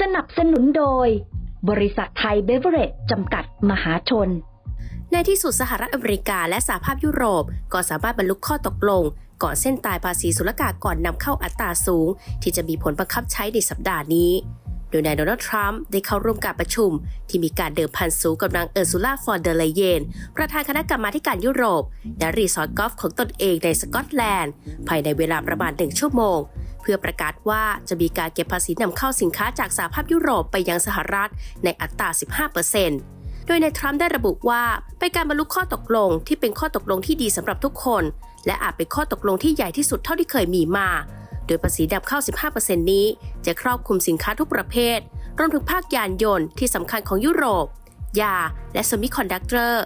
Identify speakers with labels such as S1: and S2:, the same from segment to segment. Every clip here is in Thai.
S1: สนับสนุนโดย บริษัทไทยเบเวอเรจจำกัดมหาชน
S2: ในที่สุดสหรัฐอเมริกาและสหภาพยุโรป ก็สามารถบรรลุข้อตกลง ก่อนเส้นตายภาษีศุลกากรนำเข้าอัตราสูง ที่จะมีผลบังคับใช้ในสัปดาห์นี้ โดยนายโดนัลด์ทรัมป์ได้เข้าร่วมการประชุม ที่มีการเดิมพันสูงกับนางเออร์ซูล่าฟอนเดอเลเยน ประธานคณะกรรมาการยุโรปณรีสอร์ทกอล์ฟของตนเองในสกอตแลนด์ ภายในเวลาประมาณหนึ่งชั่วโมง เพื่อประกาศว่าจะมีการเก็บภาษีนำเข้าสินค้าจากสหภาพยุโรปไปยังสหรัฐในอัตรา 15%โดยนายทรัมป์ได้ระบุว่าเป็นการบรรลุข้อตกลงที่เป็นข้อตกลงที่ดีสำหรับทุกคน และอาจเป็นข้อตกลงที่ใหญ่ที่สุดเท่าที่เคยมีมา โดยภาษีนำเข้า 15%นี้ จะครอบคลุมสินค้าทุกประเภทรวมถึงภาคยานยนต์ที่สำคัญของยุโรป ยา และซมิคอนดักเตอร์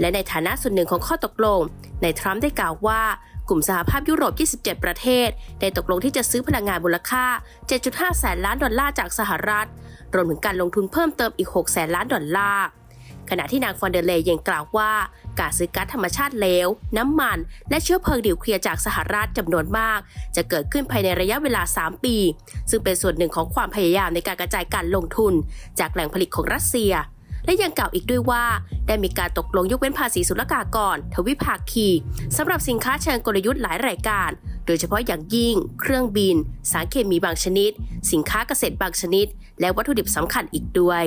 S2: และในฐานะส่วนหนึ่งของข้อตกลงนายทรัมป์ได้กล่าวว่า กลุ่มสหภาพยุโรป 27 ประเทศ ได้ตกลงที่จะซื้อพลังงานมูลค่า 7.5 แสนล้านดอลลาร์จากสหรัฐ รวมถึงการลงทุนเพิ่มเติมอีก 6 แสนล้านดอลลาร์ ขณะที่นางฟอนเดเลย์ยังกล่าวว่า การซื้อก๊าซธรรมชาติเลว น้ำมัน และเชื้อเพลิงนิวเคลียร์จากสหรัฐจำนวนมาก จะเกิดขึ้นภายในระยะเวลา 3 ปี ซึ่งเป็นส่วนหนึ่งของความพยายามในการกระจายการลงทุน จากแหล่งผลิตของรัสเซีย และยังกล่าวอีกด้วยว่า ได้มีการตกลงยกเว้นภาษีศุลกากร ทวิภาคีสำหรับสินค้าเชิงกลยุทธ์หลายรายการ โดยเฉพาะอย่างยิ่ง เครื่องบิน สารเคมีบางชนิด สินค้าเกษตรบางชนิด และวัตถุดิบสำคัญอีกด้วย